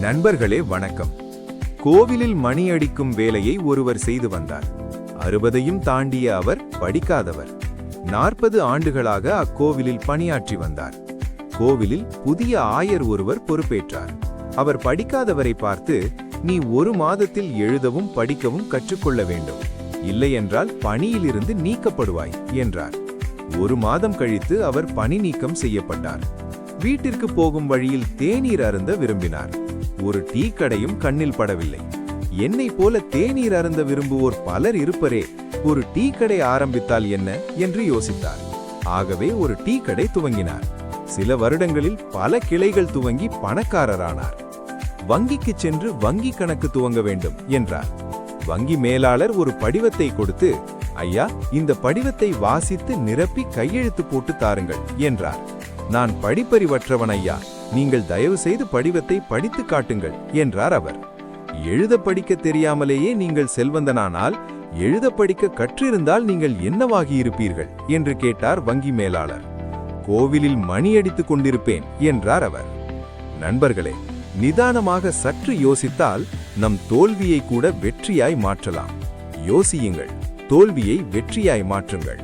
நண்பர்களே வணக்கம். கோவிலில் மணி அடிக்கும் வேலையை ஒருவர் செய்து வந்தார். அறுபதையும் தாண்டிய அவர் படிக்காதவர். நாற்பது ஆண்டுகளாக அக்கோவிலில் பணியாற்றி வந்தார். கோவிலில் புதிய ஆயர் ஒருவர் பொறுப்பேற்றார். அவர் படிக்காதவரை பார்த்து நீ ஒரு மாதத்தில் எழுதவும் படிக்கவும் கற்றுக்கொள்ள வேண்டும். இல்லையென்றால் பணியிலிருந்து நீக்கப்படுவாய் என்றார். ஒரு மாதம் கழித்து அவர் பணி நீக்கம் செய்யப்பட்டார். வீட்டிற்கு போகும் வழியில் தேநீர் அருந்த விரும்பினார். ஒரு டீ கடையும் கண்ணில் படவில்லை. என்னை போல தேநீர் அருந்த விரும்புவோர் பலர் இருப்பரே ஒரு டீ கடை ஆரம்பித்தால் என்ன என்று யோசித்தார். ஆகவே ஒரு டீ கடை துவங்கினார். சில வருடங்களில் பல கிளைகள் துவங்கி பணக்காரரானார். வங்கிக்கு சென்று வங்கி கணக்கு துவங்க வேண்டும் என்றார். வங்கி மேலாளர் ஒரு படிவத்தை கொடுத்து ஐயா இந்த படிவத்தை வாசித்து நிரப்பி கையெழுத்து போட்டு தாருங்கள் என்றார். நான் படிப்பறிவற்றவன் ஐயா நீங்கள் தயவு செய்து படிவத்தை படித்து காட்டுங்கள் என்றார் அவர். எழுத படிக்க தெரியாமலேயே நீங்கள் செல்வந்தனானால் எழுத படிக்க கற்றிருந்தால் நீங்கள் என்னவாகியிருப்பீர்கள்? என்று கேட்டார் வங்கி மேலாளர். கோவிலில் மணி அடித்துக் கொண்டிருப்பேன் என்றார் அவர். நண்பர்களே நிதானமாக சற்று யோசித்தால் நம் தோல்வியை கூட வெற்றியாய் மாற்றலாம். யோசியுங்கள் தோல்வியை வெற்றியாய் மாற்றுங்கள்.